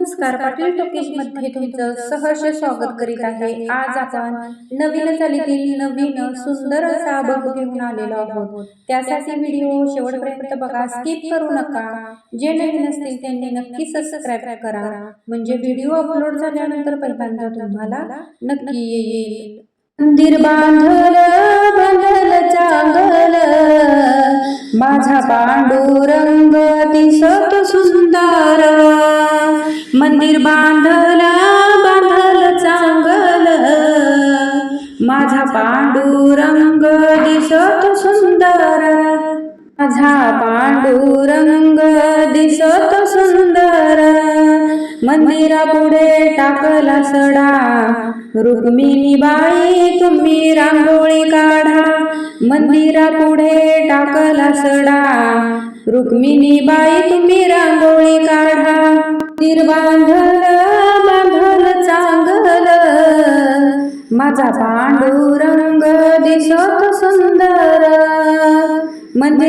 नमस्कार पाटील टोकेशमध्ये तुमचं सहर्ष स्वागत करीत आहे. आज आपण नवीन चालीतील नवीन सुंदर असा बघ घेऊन आलेलो आहोत. त्यासाठी व्हिडिओ शेवटपर्यंत बघा स्किप करू नका. जे नवीन असतील त्यांनी नक्की सबस्क्राईब करा. म्हणजे व्हिडिओ अपलोड झाल्यानंतर पहिल्यांदा तुम्हाला नक्की येईल. मंदिर बांधल पांडुरंग दिसत सुंदर. माझा पांडुरंग दिसत सुंदर. मंदिरा पुढे टाकला सडा. रुक्मिणी बाई तुम्ही रांगोळी काढा. मंदिरा पुढे टाकला सडा. रुक्मिणी बाई तुम्ही रांगोळी काढा. मंदिर बांधल बांधल चांगल. माझा पांडुरंग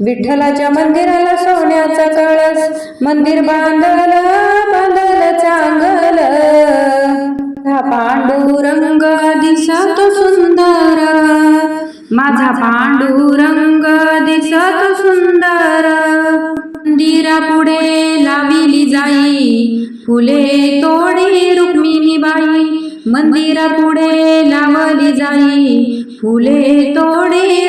विठ्ठलाच्या मंदिराला सोन्याचा कळस मंदिर बांधल बांधल चांगल. पांडुरंग दिसत सुंदर. माझा पांडुरंग दिसत सुंदर. मंदिरा पुढे लाविली जाई फुले तोडी रुक्मिणी बाई. मंदिरा पुढे लावली जाई फुले तोडी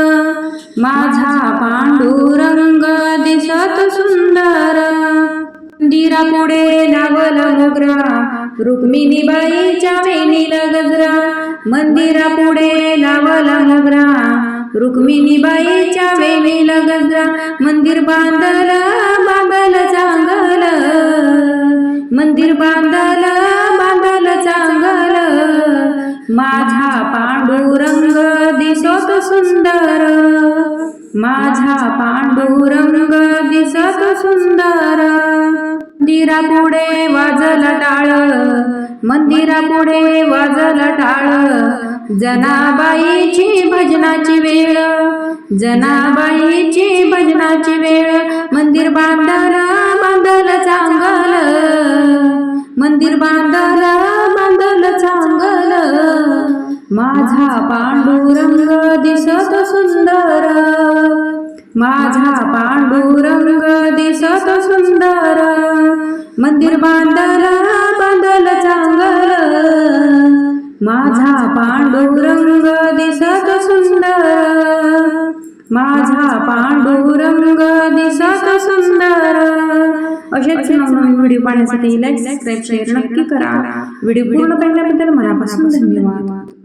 लावला रुक्मिणी बाईच्या वेणीला गजरा मंदिरा पुढे लावला मोगरा. रुक्मिणी बाईच्या वेणीला गजरा मंदिर बांधल बांधल चांगल. मंदिर बांधल बांधल चांगल. माझा पांडुरंग दिसत सुंदर. माझा पांडुरंग दिसत सुंदर. मंदिरा पुढे वाजल टाळ मंदिरा पुढे वाजल टाळ. जनाबाईची भजनाची वेळ जनाबाईची भजनाची वेळ. मंदिर बांधल बांधल चांगल मंदिर बांधल बांधल चांगल. माझा पांडुरंग दिसत सुंदर माझा माझा पांडुरंग दिसत सुंदर. माझा पांडुरंग दिसत सुंदर. असेच नवनवीन व्हिडिओ पाहण्यासाठी लाईक सबस्क्राईब शेअर नक्की करा. व्हिडिओ पूर्ण पाहिल्याबद्दल मनापासून धन्यवाद.